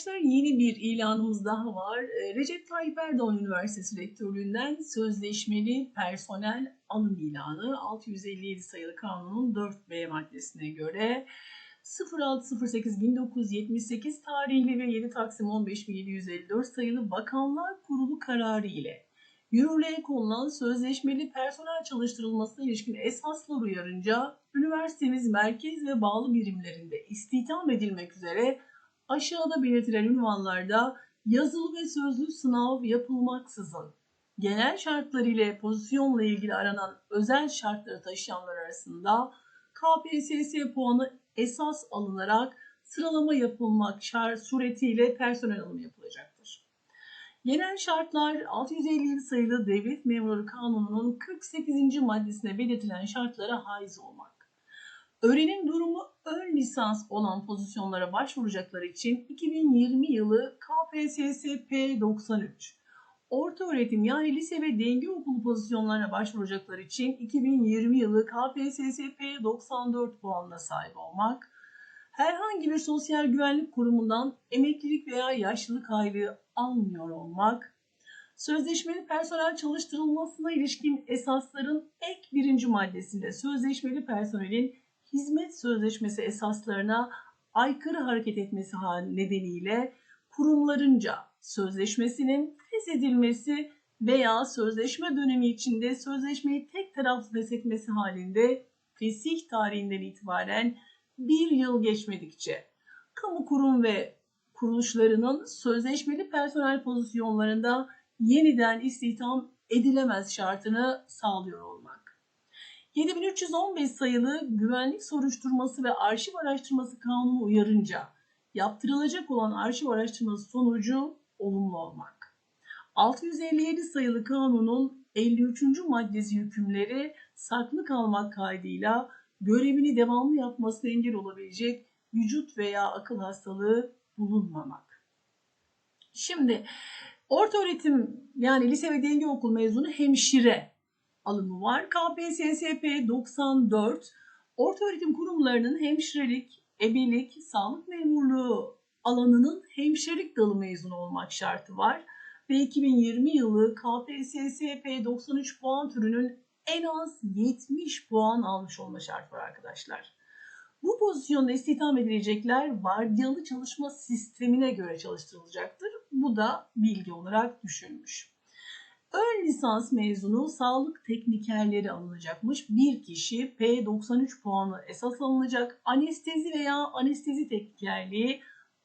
Arkadaşlar yeni bir ilanımız daha var. Ee, Recep Tayyip Erdoğan Üniversitesi Rektörlüğü'nden sözleşmeli personel alım ilanı 657 sayılı kanunun 4B maddesine göre 06.08.1978 tarihli ve 7 Taksim 15.754 sayılı Bakanlar Kurulu kararı ile yürürlüğe konulan sözleşmeli personel çalıştırılmasına ilişkin esaslar uyarınca üniversitemiz merkez ve bağlı birimlerinde istihdam edilmek üzere aşağıda belirtilen ünvanlarda yazılı ve sözlü sınav yapılmaksızın genel şartlar ile pozisyonla ilgili aranan özel şartları taşıyanlar arasında KPSS puanı esas alınarak sıralama yapılmak şart suretiyle personel alımı yapılacaktır. Genel şartlar 657 sayılı Devlet Memurları Kanunu'nun 48. maddesine belirtilen şartlara haiz olmak. Öğrenim durumu ön lisans olan pozisyonlara başvuracaklar için 2020 yılı KPSS P93, orta öğretim yani lise ve denge okulu pozisyonlarına başvuracaklar için 2020 yılı KPSS P94 puanına sahip olmak, herhangi bir sosyal güvenlik kurumundan emeklilik veya yaşlılık aylığı almıyor olmak, sözleşmeli personel çalıştırılmasına ilişkin esasların ek birinci maddesinde sözleşmeli personelin hizmet sözleşmesi esaslarına aykırı hareket etmesi nedeniyle kurumlarınca sözleşmesinin feshedilmesi veya sözleşme dönemi içinde sözleşmeyi tek taraflı feshetmesi halinde fesih tarihinden itibaren bir yıl geçmedikçe kamu kurum ve kuruluşlarının sözleşmeli personel pozisyonlarında yeniden istihdam edilemez şartını sağlıyor olmak. 7315 sayılı güvenlik soruşturması ve arşiv araştırması kanunu uyarınca yaptırılacak olan arşiv araştırması sonucu olumlu olmak. 657 sayılı kanunun 53. maddesi hükümleri saklı kalmak kaydıyla görevini devamlı yapmasına engel olabilecek vücut veya akıl hastalığı bulunmamak. Şimdi orta öğretim yani lise ve denge okul mezunu hemşire alımı var. KPSSP 94 orta öğretim kurumlarının hemşirelik, ebelik, sağlık memurluğu alanının hemşirelik dalı mezunu olmak şartı var. Ve 2020 yılı KPSSP 93 puan türünün en az 70 puan almış olma şartı var arkadaşlar. Bu pozisyonda istihdam edilecekler vardiyalı çalışma sistemine göre çalıştırılacaktır. Bu da bilgi olarak düşünmüş. Ön lisans mezunu sağlık teknikerleri alınacakmış. Bir kişi P93 puanı esas alınacak. Anestezi veya anestezi teknikerliği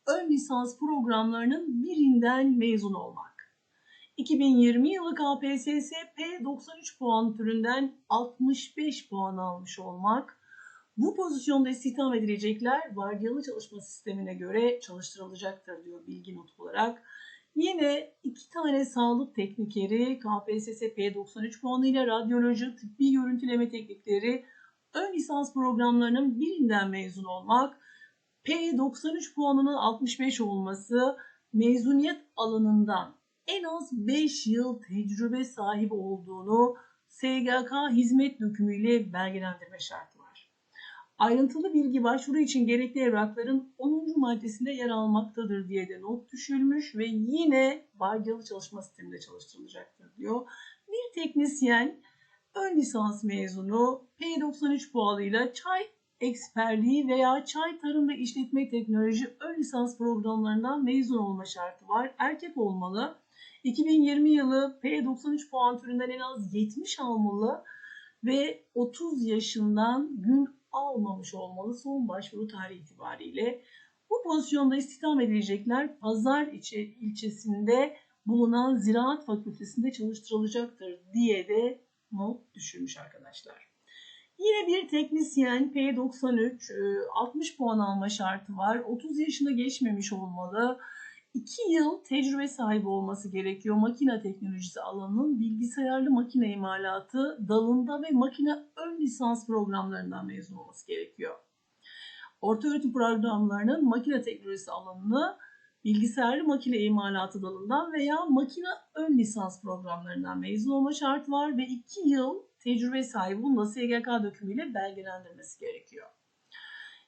ön lisans programlarının birinden mezun olmak. 2020 yılı KPSS P93 puan türünden 65 puan almış olmak. Bu pozisyonda istihdam edilecekler vardiyalı çalışma sistemine göre çalıştırılacaktır diyor bilgi not olarak. Yine iki tane sağlık teknikeri KPSS P93 puanıyla radyoloji, tıbbi görüntüleme teknikleri ön lisans programlarının birinden mezun olmak, P93 puanının 65 olması, mezuniyet alanından en az 5 yıl tecrübe sahibi olduğunu SGK hizmet dökümüyle belgelendirme şartı. Ayrıntılı bilgi başvuru için gerekli evrakların 10. maddesinde yer almaktadır diye de not düşülmüş ve yine vardiyalı çalışma sisteminde çalıştırılacaktır diyor. Bir teknisyen ön lisans mezunu P93 puanıyla çay eksperliği veya çay tarım ve işletme teknoloji ön lisans programlarından mezun olma şartı var. Erkek olmalı. 2020 yılı P93 puan türünden en az 70 almalı ve 30 yaşından gün almamış olmalı son başvuru tarihi itibariyle. Bu pozisyonda istihdam edilecekler Pazar içi ilçesinde bulunan Ziraat Fakültesinde çalıştırılacaktır diye de not düşürmüş arkadaşlar. Yine bir teknisyen P93 60 e, puan alma şartı var. 30 yaşında geçmemiş olmalı. 2 yıl tecrübe sahibi olması gerekiyor. Makine teknolojisi alanının bilgisayarlı makine imalatı dalında ve makine ön lisans programlarından mezun olması gerekiyor. Orta öğretim programlarının makine teknolojisi alanını bilgisayarlı makine imalatı dalından veya makine ön lisans programlarından mezun olma şartı var ve 2 yıl tecrübe sahibi bunu SGK dökümüyle belgelendirmesi gerekiyor.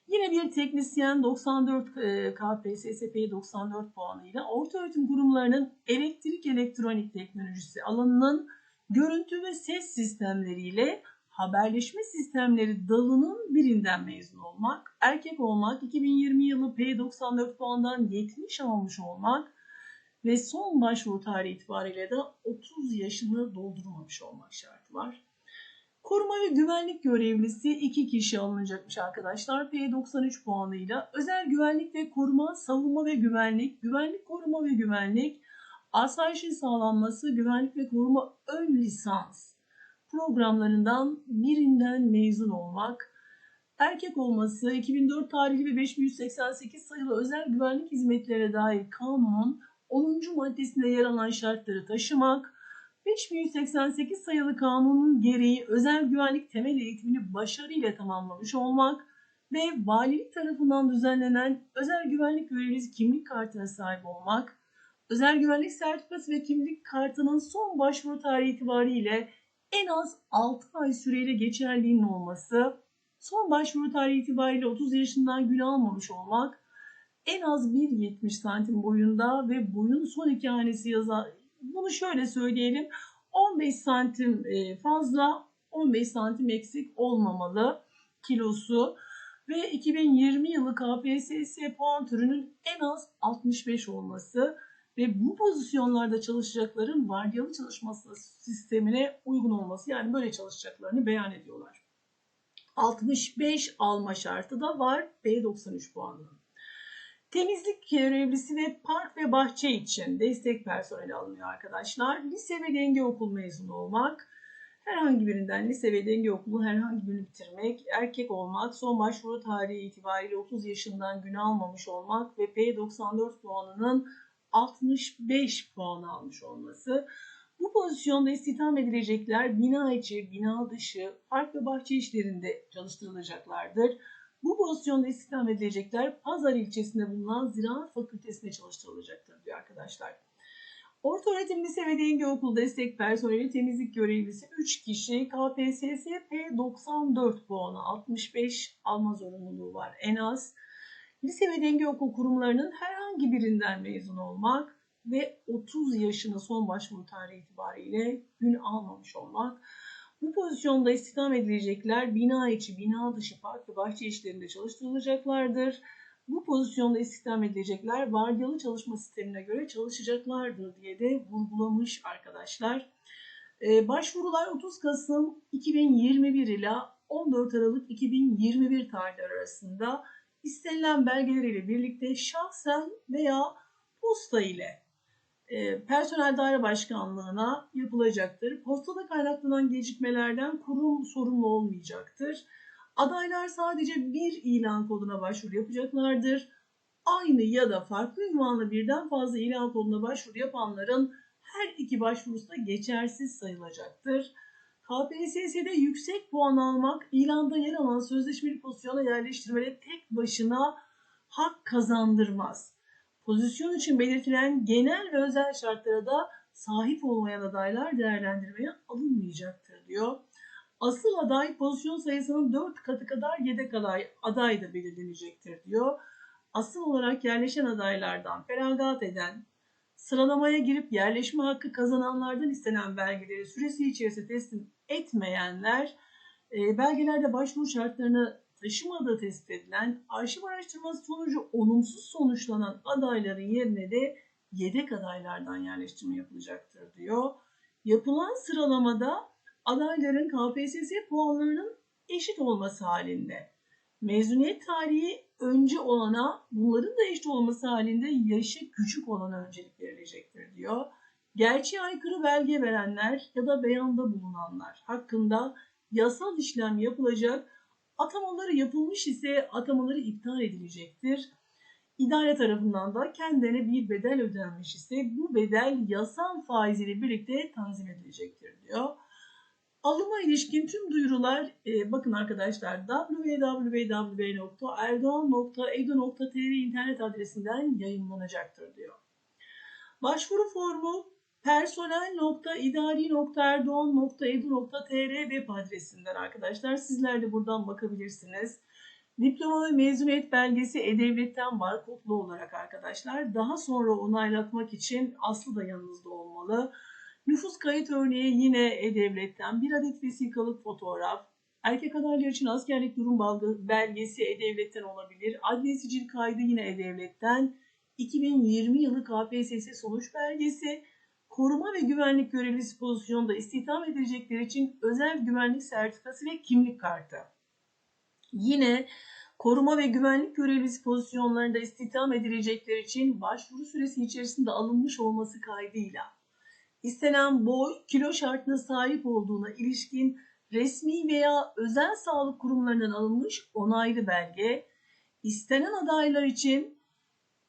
Yine bir teknisyen 94 e, KPSS 94 puanıyla orta öğretim kurumlarının elektrik elektronik teknolojisi alanının görüntü ve ses sistemleriyle haberleşme sistemleri dalının birinden mezun olmak, erkek olmak, 2020 yılı P94 puandan 70 almış olmak ve son başvuru tarihi itibariyle de 30 yaşını doldurmamış olmak şartı var. Koruma ve güvenlik görevlisi 2 kişi alınacakmış arkadaşlar. P93 puanıyla özel güvenlik ve koruma, savunma ve güvenlik, güvenlik koruma ve güvenlik, asayişin sağlanması, güvenlik ve koruma ön lisans programlarından birinden mezun olmak, erkek olması, 2004 tarihli ve 5188 sayılı özel güvenlik hizmetlerine dair kanunun 10. maddesinde yer alan şartları taşımak, 5188 sayılı kanunun gereği özel güvenlik temel eğitimini başarıyla tamamlamış olmak ve valilik tarafından düzenlenen özel güvenlik görevlisi kimlik kartına sahip olmak, özel güvenlik sertifikası ve kimlik kartının son başvuru tarihi itibariyle en az 6 ay süreyle geçerliğinin olması, son başvuru tarihi itibariyle 30 yaşından gün almamış olmak, en az 1.70 santim boyunda ve boyun son iki hanesi yazan, bunu şöyle söyleyelim, 15 santim e, fazla, 15 santim eksik olmamalı kilosu ve 2020 yılı KPSS puan türünün en az 65 olması ve bu pozisyonlarda çalışacakların vardiyalı çalışması sistemine uygun olması yani böyle çalışacaklarını beyan ediyorlar. 65 alma şartı da var B93 puanının. Temizlik görevlisi ve park ve bahçe için destek personeli alınıyor arkadaşlar. Lise ve denge okul mezunu olmak, herhangi birinden lise ve denge okulu herhangi birini bitirmek, erkek olmak, son başvuru tarihi itibariyle 30 yaşından gün almamış olmak ve P94 puanının 65 puan almış olması. Bu pozisyonda istihdam edilecekler bina içi, bina dışı, park ve bahçe işlerinde çalıştırılacaklardır. Bu pozisyonda istihdam edilecekler Pazar ilçesinde bulunan Ziraat Fakültesi'nde çalıştırılacaktır diyor arkadaşlar. Orta öğretim lise ve denge okul destek personeli temizlik görevlisi 3 kişi KPSS P94 puanı 65 alma zorunluluğu var en az. Lise ve denge okul kurumlarının herhangi birinden mezun olmak ve 30 yaşını son başvuru tarihi itibariyle gün almamış olmak. Bu pozisyonda istihdam edilecekler bina içi, bina dışı park ve bahçe işlerinde çalıştırılacaklardır. Bu pozisyonda istihdam edilecekler vardiyalı çalışma sistemine göre çalışacaklardır diye de vurgulamış arkadaşlar. Ee, başvurular 30 Kasım 2021 ile 14 Aralık 2021 tarihleri arasında istenilen belgeleriyle birlikte şahsen veya posta ile e, personel daire başkanlığına yapılacaktır. Postada kaynaklanan gecikmelerden kurum sorumlu olmayacaktır. Adaylar sadece bir ilan koduna başvuru yapacaklardır. Aynı ya da farklı ünvanlı birden fazla ilan koduna başvuru yapanların her iki başvurusu da geçersiz sayılacaktır. KPSS'de yüksek puan almak ilanda yer alan sözleşmeli pozisyona yerleştirmede tek başına hak kazandırmaz. Pozisyon için belirtilen genel ve özel şartlara da sahip olmayan adaylar değerlendirmeye alınmayacaktır diyor. Asıl aday pozisyon sayısının 4 katı kadar yedek aday, aday da belirlenecektir diyor. Asıl olarak yerleşen adaylardan feragat eden, sıralamaya girip yerleşme hakkı kazananlardan istenen belgeleri süresi içerisinde teslim etmeyenler e, belgelerde başvuru şartlarını taşımadığı tespit edilen arşiv araştırması sonucu olumsuz sonuçlanan adayların yerine de yedek adaylardan yerleştirme yapılacaktır diyor. Yapılan sıralamada adayların KPSS puanlarının eşit olması halinde mezuniyet tarihi önce olana bunların da eşit olması halinde yaşı küçük olana öncelik verilecektir diyor. Gerçeğe aykırı belge verenler ya da beyanda bulunanlar hakkında yasal işlem yapılacak Atamaları yapılmış ise atamaları iptal edilecektir. İdare tarafından da kendine bir bedel ödenmiş ise bu bedel yasal faiziyle birlikte tanzim edilecektir diyor. Alıma ilişkin tüm duyurular e, bakın arkadaşlar www.erdoğan.edu.tr internet adresinden yayınlanacaktır diyor. Başvuru formu personel.idari.erdoğan.edu.tr web adresinden arkadaşlar. Sizler de buradan bakabilirsiniz. Diploma ve mezuniyet belgesi E-Devlet'ten var kodlu olarak arkadaşlar. Daha sonra onaylatmak için aslı da yanınızda olmalı. Nüfus kayıt örneği yine E-Devlet'ten bir adet vesikalık fotoğraf. Erkek adaylar için askerlik durum belgesi E-Devlet'ten olabilir. Adli sicil kaydı yine E-Devlet'ten. 2020 yılı KPSS sonuç belgesi. Koruma ve güvenlik görevlisi pozisyonda istihdam edilecekler için özel güvenlik sertifikası ve kimlik kartı. Yine koruma ve güvenlik görevlisi pozisyonlarında istihdam edilecekler için başvuru süresi içerisinde alınmış olması kaydıyla istenen boy, kilo şartına sahip olduğuna ilişkin resmi veya özel sağlık kurumlarından alınmış onaylı belge, istenen adaylar için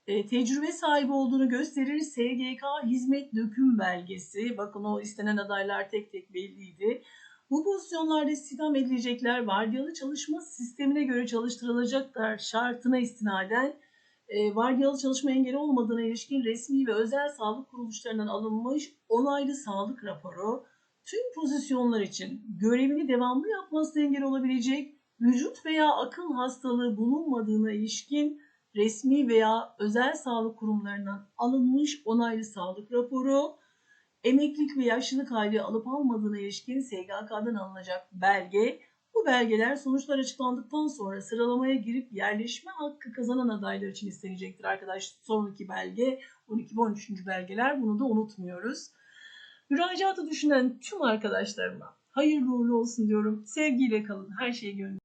tecrübe sahibi olduğunu gösterir SGK hizmet döküm belgesi. Bakın o istenen adaylar tek tek belliydi. Bu pozisyonlarda istihdam edilecekler vardiyalı çalışma sistemine göre çalıştırılacaklar şartına istinaden e, vardiyalı çalışma engeli olmadığına ilişkin resmi ve özel sağlık kuruluşlarından alınmış onaylı sağlık raporu tüm pozisyonlar için görevini devamlı yapmasına engel olabilecek vücut veya akıl hastalığı bulunmadığına ilişkin resmi veya özel sağlık kurumlarından alınmış onaylı sağlık raporu, emeklilik ve yaşlılık hali alıp almadığına ilişkin SGK'dan alınacak belge, bu belgeler sonuçlar açıklandıktan sonra sıralamaya girip yerleşme hakkı kazanan adaylar için istenecektir arkadaş. Son iki belge, 12 ve 13. belgeler bunu da unutmuyoruz. Müracaatı düşünen tüm arkadaşlarıma hayırlı uğurlu olsun diyorum. Sevgiyle kalın. Her şey gönlünüzce.